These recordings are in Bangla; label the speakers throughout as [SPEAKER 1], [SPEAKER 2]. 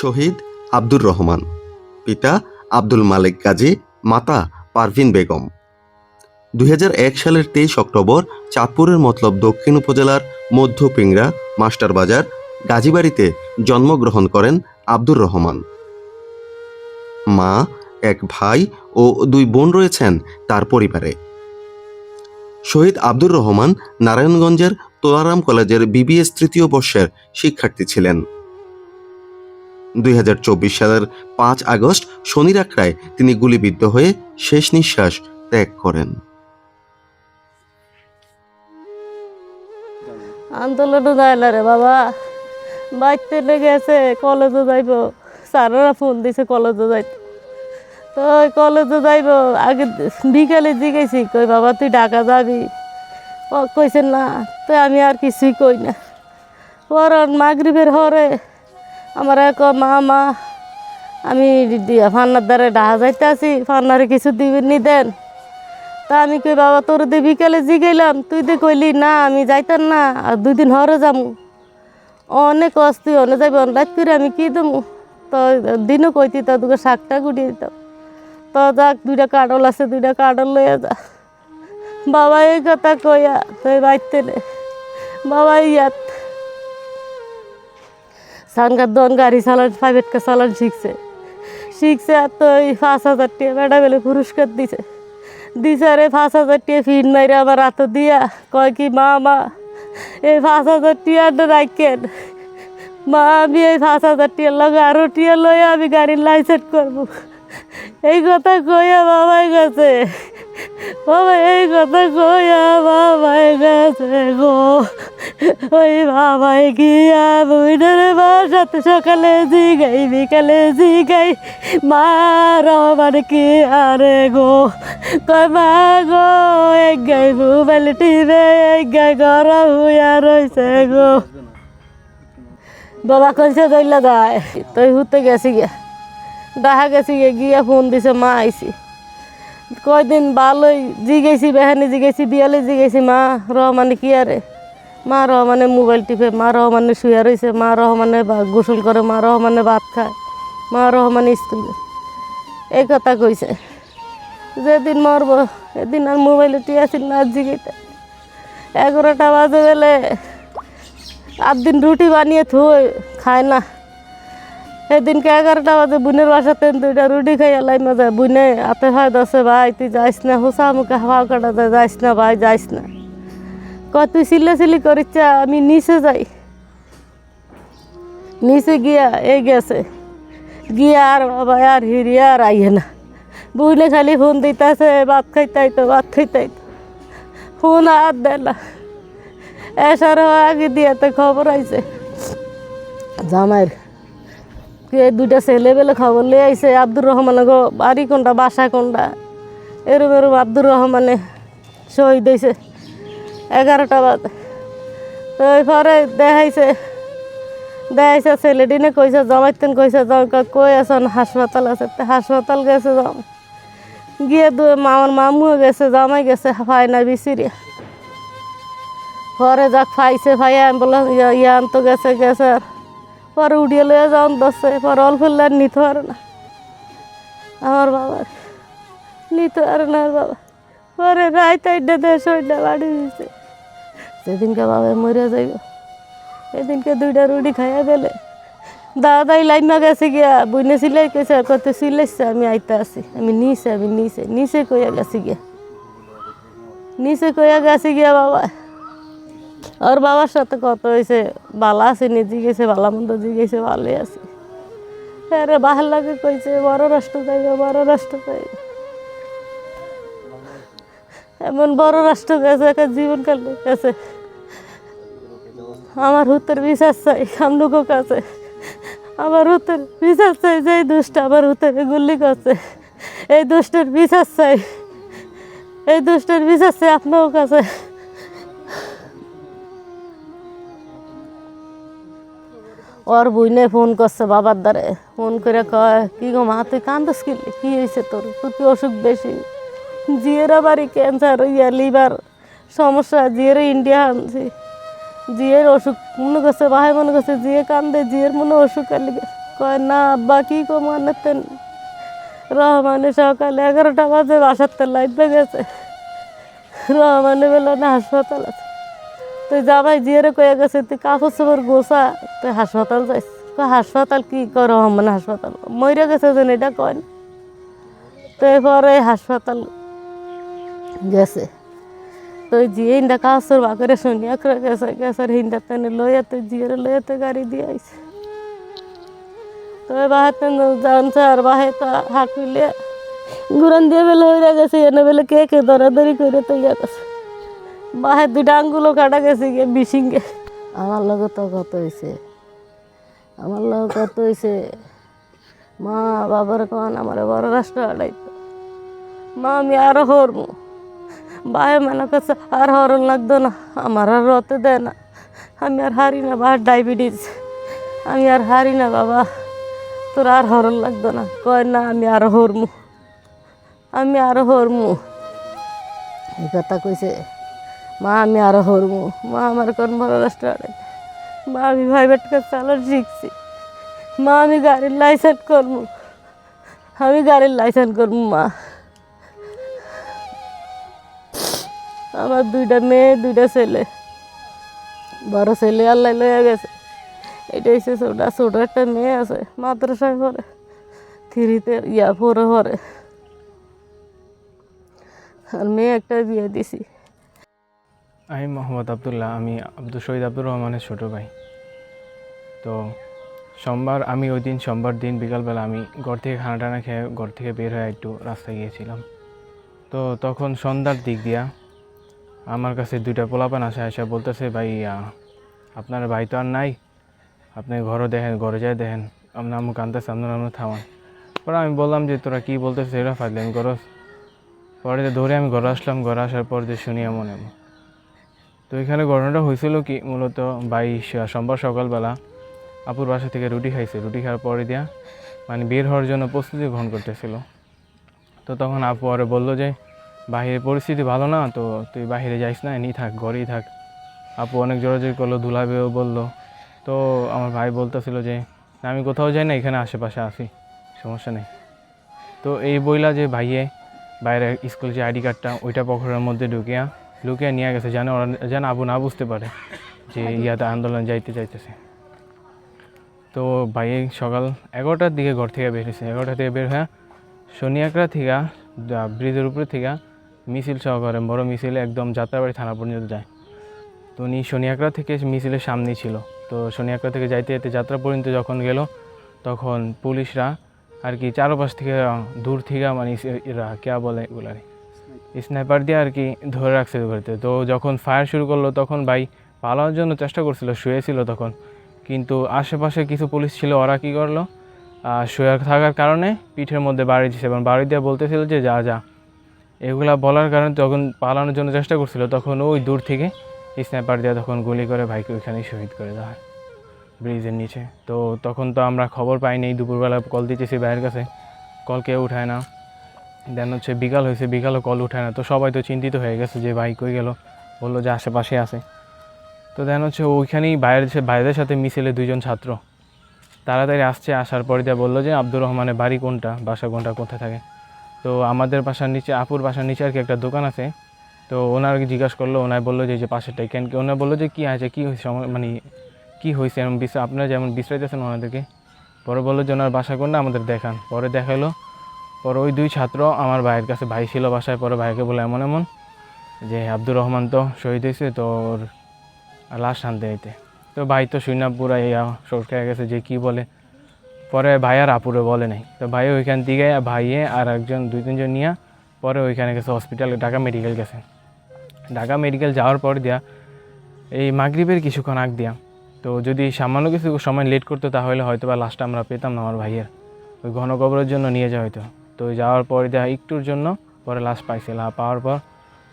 [SPEAKER 1] শহীদ আব্দুর রহমান, পিতা আব্দুল মালিক গাজী, মাতা পারভিন বেগম। দুই হাজার এক সালের তেইশ অক্টোবর চাঁদপুরের মতলব দক্ষিণ উপজেলার মধ্য পিংড়া মাস্টার বাজার গাজীবাড়িতে জন্মগ্রহণ করেন আব্দুর রহমান। মা, এক ভাই ও দুই বোন রয়েছেন তার পরিবারে। শহীদ আব্দুর রহমান নারায়ণগঞ্জের তোলারাম কলেজের বিবিএস তৃতীয় বর্ষের শিক্ষার্থী ছিলেন। দুই হাজার চব্বিশ সালের পাঁচ আগস্ট শনির আখড়ায় তিনি গুলিবিদ্ধ হয়ে শেষ নিঃশ্বাস ত্যাগ করেন।
[SPEAKER 2] আন্দোলনও যায় রে বাবা। বাইতে লেগেছে কলেজে যাইব। স্যারেরা ফোন দিছে, কলেজে যাইতে তো ওই কলেজে যাইব। আগে বিকালে জিগেছি কই বাবা, তুই ঢাকা যাবি? কইছে না, তো আমি আর কিছুই কই না। পর মাগরিবের হরে আমার এক মা মা, আমি ফান্নার দ্বারা ঢাকা যাইতে আছি, ফান্নারে কিছু দিবেন নি দেন। তা আমি কই, বাবা, তোর বিকালে জিগাইলাম। তুই দিয়ে কইলি, না, আমি যাইতাম না, আর দুই দিন হরে যামু। অনেক তুই অনেক যাবি রাত করে আমি কি দেবো? তো দিনও কইতি, তো তোকে শাকটা গুটিয়ে দিতাম। তো যাক, দুইটা কাডল আছে, দুইটা কাডল লইয়া যা। বাবা, এই কথা কইয়া তুই বাইতে বাবা ইয়াত। সানগার দন গাড়ি চালান প্রাইভেট কা চালান শিখছে। শিখছে আর তো ওই পাঁচ হাজার টাকা বেটা বেলে পুরস্কার দিছে। দিছে রে পাঁচ হাজার টাকা ফিন মাইরে আমার হাতে দিয়া, কয় কি, মা মা, এই পাঁচ হাজার টিয়াটা রাখেন। মা, আমি এই পাঁচ হাজার টিয়ার লগে আরও টিয়া লয়ে আমি গাড়ির লাইসেন্স করব। এই কথা কইয়া বাবাই গেছে। বাবা এই কথা কইয়া বাবাই গেছে গো। ওই বাবাই গিয়া বুইনের বাসাতে সকালে জিগাই, বিকালে জিগাই মা রহমান কি আরে গো? কয়, মা গো এক গাই মোবাইল টিভে এক গাই গরম হইয়া রইছে গো। বাবা কইছে দইলা যায় তুই হুতে গেছি গিয়া দেখা গেছি গিয়া ফোন দিছে, মা আইছি। কয়দিন ভালোই জিগেছি বেহানি জিগেছি বিয়ালে জিগেছি মা রহমানে কি আরে? মা রহমানে মোবাইল টিপে মা রহমানে শুয়ে রয়েছে মা রহমানে গোসল করে মা রহমানে ভাত খায় মা রহমানে স্কুল। এই কথা কইছে। যেদিন মরব, এদিন আর মোবাইলে টিয়া আসিল না আর জিগাইতে। এগারোটা বাজে গেলে আট দিন রুটি বানিয়ে থুই, খায় না। সেদিনকে এগারোটা বাজে, বোনের বাসাতে দুইটা রুটি খাই এলাই মজা বুনে, হাতে ভাই দশে, ভাই, তুই যাইস না হুসা মুখে হাওয়া কাটা যায়, যাইস না, ভাই, যাইস না। কয় তুই সিলে করিস আমি নিচে যাই। নিচে গিয়া এই গেছে। গিয়া আর বাবা, আর হিরিয়া আর আইয়ে না। বুঝলে খালি ফোন দিতেছে, ভাত খাইতাই তো, ভাত খাইতাই তো। ফোন আর দেয় না। এসারও আগে দিয়ে তো খবর আইছে। জামাইয়ের দুইটা ছেলে বেলে খবর লিয়ে আইছে, আব্দুর রহমান গো, বাড়ি কোনটা, বাসা কোনটা? এরম এরম আব্দুর রহমানে শহীদ হয়েছে এগারোটা বাদ তো পরে দেখাইছে দেখাইছে ছেলেটিনে কইছে, জমাইতেন কইছে জম কই আছেন হাসপাতাল আছে। হাসপাতাল গেছে জম গিয়ে দু আমার মামুও গেছে, জামাই গেছে ফাই না বিচিরিয়া পরে যাক ফাইছে ফাইয়া অ্যাম্বুলেন্স, ইয়া আনতো গেছে গেছে পরে উড়িয়ে লয়ে যাওয়ান দশে পরে আর নিতে পারে না। আমার বাবা নিতে পারে না বাবা। পরে রাইত আইডে দেশ বাড়ি দিছে। সেদিনকে বাবা মরে যাইব সেদিনকে দুইটা রুটি খাইয়া দিলে দাদাই লাইমা গেছে গিয়া বুনে সিলাই কেছে কত সিলাইছে, আমি আইতে আসি। আমি নিচে আমি নিচে নিচে কইয়া গেছি গিয়া। নিচে কইয়া গেছি গিয়া বাবা। ওর বাবার সাথে কত হয়েছে বালা আছে নি জিগেছে বালা মন্দ জিগেছে ভালোই আছে। আরে বাহার লাগে কইছে, বড় রাষ্ট্র যাইবে বড় রাষ্ট্র যাইবে এমন বড় রাষ্ট্র গেছে একটা জীবনকাল গেছে আমার হুতের বিশ্বাস চাই আমলুকো কাছে। আমার হুতের বিশ্বাস চাই যে এই দুষ্ট আমার হুতের গুল্লি করছে। এই দুষ্টের বিশ্বাস চাই, এই দুষ্টের বিশ্বাস চাই আপনার কাছে। ওর বইনে ফোন করছে বাবার দ্বারে। ফোন করে কয়, কি গো মা, তুই কান্দস কি? হয়েছে তোর? তোর কি অসুখ বেশি? জিয়েরা বাড়ি ক্যান্সার ইয়া লিভার সমস্যা, জিয়ের ইন্ডিয়া আনছি। জিয়ের অসুখ, মনে করছে, ভাই মনে করছে, জিয়ে কান্দে, জিয়ের মনে অসুখ কয়, না আব্বা, কি কমানেতেন রহমানে সকালে এগারোটা বাজে বাসার তো লাইফে গেছে রহমানে বলল, না, হাসপাতাল আছে। তুই জামাই জিয়ারে কয়ে গেছে, তুই কাপড় চোপড় গোসা তুই হাসপাতাল যাইস। হাসপাতাল কি কর, রহমান, হাসপাতাল? মরে গেছে যেন, এটা কয় তো পরে হাসপাতাল গেছে। তো জিয়ে হিন্দা কাসর বাকরে শুনিয়া করে গেছে গেছে হিন্দা তেনে লইয়া তো জিয়ের লইয়া তো গাড়ি দিয়ে আইছে তো বাহাতে জানছে আর বাহে তো হাট মিলে গুরান দিয়ে বেলে হয়ে গেছে এনে বেলে কে কে দরাদরি করে তো ইয়া গেছে বাহে দুইটা আঙ্গুলো কাটা গেছে গিয়ে বিশিঙ্গে আমার লগে তো কত হয়েছে আমার লগে কত হয়েছে মা বাবার কন আমার বড় রাষ্ট্র আড়াইতো মা আমি আরও হরমু বাহে মনে করছে আর হরণ লাগতো না, আমার আর রতে দেয় না। আমি আর হারি না বা ডায়াবেটিস। আমি আর হারি না বাবা। তোর আর হরণ লাগতো না। কয় না, আমি আরও হরমু। আমি আরও হরমু। এই কথা কইছে, মা, আমি আরও হরমু। মা, আমার কোন বড় রাষ্ট্রে মা, আমি প্রাইভেটকে চালার শিখছি। মা, আমি গাড়ির লাইসেন্স করব আমি গাড়ির লাইসেন্স করব মা। আমার দুইটা মেয়ে, দুইটা ছেলে। বড় ছেলে আল্লাহ লইয়া গেছে। এটা হচ্ছে ছোটা, ছোট একটা মেয়ে আছে মাদ্রাসায় পড়ে, থ্রিতে ইয়া ফোরে পড়ে। আর মেয়ে একটা বিয়ে দিছি।
[SPEAKER 3] আমি মোহাম্মদ আবদুল্লাহ, আমি আব্দুল শহীদ আব্দুর রহমানের ছোটো ভাই। তো সোমবার, আমি ওই দিন সোমবার দিন বিকালবেলা আমি ঘর থেকে খানা টানা খেয়ে, ঘর থেকে বের হয়ে একটু রাস্তায় গিয়েছিলাম। তো তখন সন্ধ্যার দিক দিয়া আমার কাছে দুইটা পোলাপান আসে আসে বলতেছে, ভাই আপনার ভাই তো আর নাই। আপনি ঘরও দেখেন, ঘরে যায় দেখেন। আপনার আম্মু কানতেছে আপনার আম্মু থামান। পরে আমি বললাম যে, তোরা কী বলতেছে এটা ফাইলে আমি ঘর পরে ধরে আমি ঘরে আসলাম, ঘরে আসার পর যে শুনি এমন এমন। তো এখানে ঘটনাটা হয়েছিল কি, মূলত বাইশ সোমবার সকালবেলা আপুর বাসা থেকে রুটি খাইছে। রুটি খাওয়ার পরে দিয়া মানে বের হওয়ার জন্য প্রস্তুতি গ্রহণ করতেছিল। তো তখন আপু আরে বলল যে বাহিরের পরিস্থিতি ভালো না তো তুই বাহিরে যাইস না এনি থাক ঘরেই থাক। আপু অনেক জোরাজোরি করল দুলাবেও বলল। তো আমার ভাই বলতেছিল যে "না, আমি কোথাও যাই না এখানে আশেপাশে আসি সমস্যা নেই। তো এই বইলা যে ভাইয়ে বাইরে স্কুল যে আইডি কার্ডটা ওইটা পকেটের মধ্যে ঢুকিয়া লুকিয়ে নিয়ে গেছে যেন ওরা যেন আবু না বুঝতে পারে যে ইয়াতে আন্দোলন যাইতে যাইতেছে। তো ভাই সকাল এগারোটার দিকে ঘর থেকে বের হয়েছে এগারোটা থেকে বের হয়ে শনিয়াকড়া থেকে ব্রিজের উপরে থেকে মিছিল সহকারে, বড় মিছিল একদম যাত্রাবাড়ি থানা পর্যন্ত যায়। তো উনি শনিয়াকড়া থেকে মিছিলের সামনেই ছিল। তো শনিয়াকড়া থেকে যাইতে যাইতে যাত্রা পর্যন্ত যখন গেল, তখন পুলিশরা আর কি চারপাশ থেকে দূর থেকে মানে এরা, কে বলে এগুলারে? স্নাইপার দিয়ে আর কি ধরে রাখছে ঘুরতে তো যখন ফায়ার শুরু করল, তখন ভাই পালানোর জন্য চেষ্টা করছিল, শুয়েছিল তখন। কিন্তু আশেপাশে কিছু পুলিশ ছিল, ওরা কী করল? শুয়ে থাকার কারণে পিঠের মধ্যে বাড়ি দিচ্ছে এবং বাড়ি দিয়ে বলতেছিল যে, যা যা। এগুলা বলার কারণে তখন পালানোর জন্য চেষ্টা করছিল, তখন ওই দূর থেকে স্ন্যাপার দিয়ে তখন গুলি করে ভাইকে ওইখানেই শহীদ করে দেওয়া হয়, ব্রিজের নিচে। তো তখন তো আমরা খবর পাইনি দুপুরবেলা কল দিতেছি ভাইয়ের কাছে কল কেউ উঠায় না। দেন হচ্ছে বিকাল হয়েছে, বিকালও কল উঠায় না। তো সবাই তো চিন্তিত হয়ে গেছে যে ভাই কই গেল, বলল যে আশেপাশে আছে। তো দেন হচ্ছে ওইখানেই বাইরের বাইরের সাথে মিছিলে দুইজন ছাত্র। তাড়াতাড়ি আসছে, আসার পরে দিয়ে বলল যে আব্দুর রহমানের বাড়ি কোনটা, বাসা কোনটা, কোথায় থাকে। তো আমাদের বাসার নিচে, আপুর বাসার নিচে আর কি একটা দোকান আছে। তো ওনার জিজ্ঞাসা করল ওনার বলল যে যে পাশেরটাই কেন কি? ওনার বলল যে, কী আছে, কী হয়েছে? মানে কী হয়েছে? এরকম বিশ্রা আপনারা যেমন বিশ্রাইতেছেন ওনাদেরকে? পরে বলল যে, ওনার বাসা কোনটা? আমাদের দেখান। পরে দেখাল পরে ওই দুই ছাত্র, আমার ভাইয়ের কাছে, ভাই ছিল বাসায়, পরে ভাইকে বলে এমন এমন যে, আব্দুর রহমান তো শহীদ হয়েছে, তো ওর লাশ আনতে আইতে। তো ভাই তো শুইনা ইয়া সরকার গেছে যে, কি বলে। পরে ভাই আর আপুরে বলে নাই। তো ভাই ওইখান থেকে ভাইয়ে আর একজন, দুই তিনজন নিয়ে পরে ওইখানে গেছে হসপিটালে ঢাকা মেডিকেল গেছে। ঢাকা মেডিকেল যাওয়ার পর দিয়া এই মাগরিবের কিছুক্ষণ আগ দিয়া, তো যদি সামান্য কিছু সময় লেট করতো তাহলে হয়তো বা লাস্টটা আমরা পেতাম না আমার ভাইয়ের। ওই ঘন কবরের জন্য নিয়ে যাওয়া হতো তো যাওয়ার পর দেয়া একটুর জন্য পরে লাশ পাইছে। লা পাওয়ার পর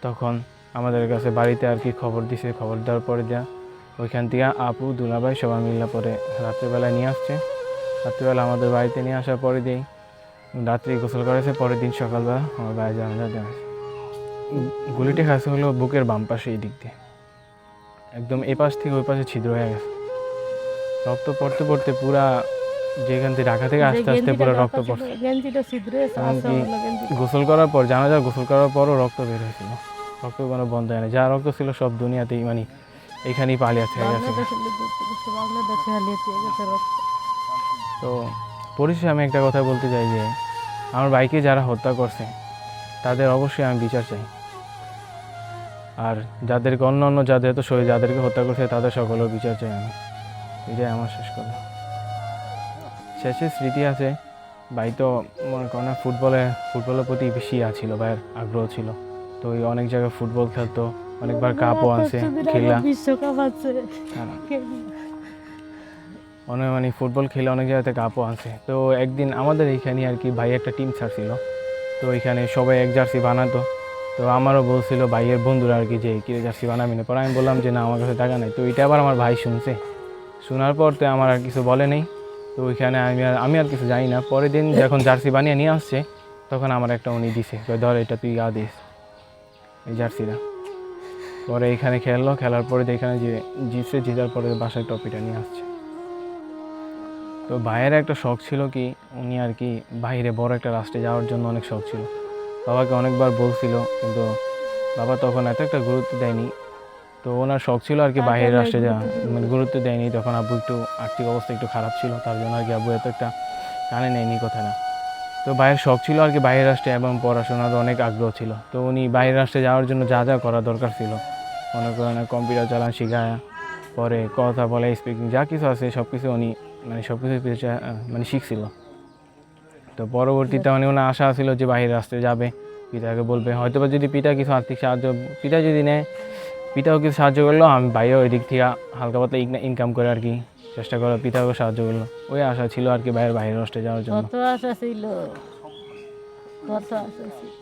[SPEAKER 3] তখন আমাদের কাছে বাড়িতে আর কি খবর দিছে। খবর দেওয়ার পরে দেয়া ওইখান থেকে আপু, দুলাভাই সবাই মিলে পরে রাত্রেবেলায় নিয়ে আসছে। রাত্রিবেলা আমাদের বাড়িতে নিয়ে আসার পরে দিন রাত্রি গোসল করেছে পরের দিন সকালবেলা আমার ভাই জানাজা দেওয়া গুলিটা হলো বুকের বাম পাশে এই দিক দিয়ে। একদম এ পাশ থেকে ওই পাশে ছিদ্র হয়ে গেছে। রক্ত পড়তে পড়তে পুরা যেখান থেকে ঢাকা থেকে আস্তে আস্তে পুরো রক্ত পড়ছে।
[SPEAKER 2] আছে
[SPEAKER 3] গোসল করার পর জানা যায় গোসল করার পরও রক্ত বের হয়েছিল। রক্ত কোনো বন্ধ হয় না যা রক্ত ছিল সব দুনিয়াতেই মানে এখানেই পালিয়ে থেকে তো পরিশেষে আমি একটা কথা বলতে চাই যে আমার বাইকে যারা হত্যা করছে তাদের অবশ্যই আমি বিচার চাই। আর যাদেরকে অন্য অন্য যাদের তো শরীর যাদেরকে হত্যা করছে তাদের সকলের বিচার চাই আমি। এটাই আমার শেষ কথা। শেষে স্মৃতি আছে ভাই তো মনে করেন না ফুটবলে ফুটবলের প্রতি বেশি ছিল ভাইয়ের আগ্রহ ছিল। তো ওই অনেক জায়গায় ফুটবল খেলতো অনেকবার কাপও আনছে খেলা।
[SPEAKER 2] বিশ্বকাপ আছে।
[SPEAKER 3] হ্যাঁ। অনেক মানে ফুটবল খেলে অনেক জায়গাতে কাপও আছে। তো একদিন আমাদের এইখানে আর কি ভাই একটা টিম ছাড়ছিল। তো এখানে সবাই এক জার্সি বানাতো। তো আমারও বলছিল ভাইয়ের বন্ধুরা আর কি যে, কি জার্সি বানাবি না? পরে আমি বললাম যে, না, আমার কাছে টাকা নেই। তো এটা আবার আমার ভাই শুনছে। শোনার পর তো আমার আর কিছু বলে নেই। তো ওইখানে আমি আর আমি আর কিছু জানি না। পরের দিন যখন জার্সি বানিয়ে নিয়ে আসছে, তখন আমার একটা উনি দিছে ধর এটা তুই গা দিস। এই জার্সিটা পরে এখানে খেললো। খেলার পরে এখানে যে, জিতছে, জেতার পরে বাসায় ট্রফিটা নিয়ে আসছে। তো ভাইয়ের একটা শখ ছিল কি উনি আর কি বাইরে বড় একটা রাষ্ট্রে যাওয়ার জন্য অনেক শখ ছিল। বাবাকে অনেকবার বলছিল কিন্তু বাবা তখন এত একটা গুরুত্ব দেয়নি। তো ওনার শখ ছিল আর কি বাইরের রাষ্ট্রে যাওয়া। মানে গুরুত্ব দেয়নি তখন আব্বু একটু আর্থিক অবস্থা একটু খারাপ ছিল তার জন্য আর কি আব্বু এত একটা কানে নেয়নি কথাটা তো ভাইয়ের শখ ছিল আর কি বাইরের রাষ্ট্রে এবং পড়াশোনার অনেক আগ্রহ ছিল। তো উনি বাইরের রাষ্ট্রে যাওয়ার জন্য যা যা করা দরকার ছিল। মনে করেন কম্পিউটার চালান শেখায় পরে কথা বলে স্পিকিং যা কিছু আছে সব কিছু উনি মানে সব কিছু মানে শিখছিল। তো পরবর্তীতে মানে ওনার আশা ছিল যে বাইরের রাস্তায় যাবে, পিতাকে বলবে। হয়তো বা যদি পিতা কিছু আর্থিক সাহায্য, পিতা যদি নেয়, পিতাও কিছু সাহায্য করল, আমি ভাইও ওই দিক থেকে হালকা পাতলা ইনকাম করে আর কি চেষ্টা করল পিতাকেও সাহায্য করল। ওই আশা ছিল আর কি বাইরের বাইরের রাষ্ট্রে যাওয়ার জন্য।
[SPEAKER 2] কত আশা ছিল? কত আশা ছিল?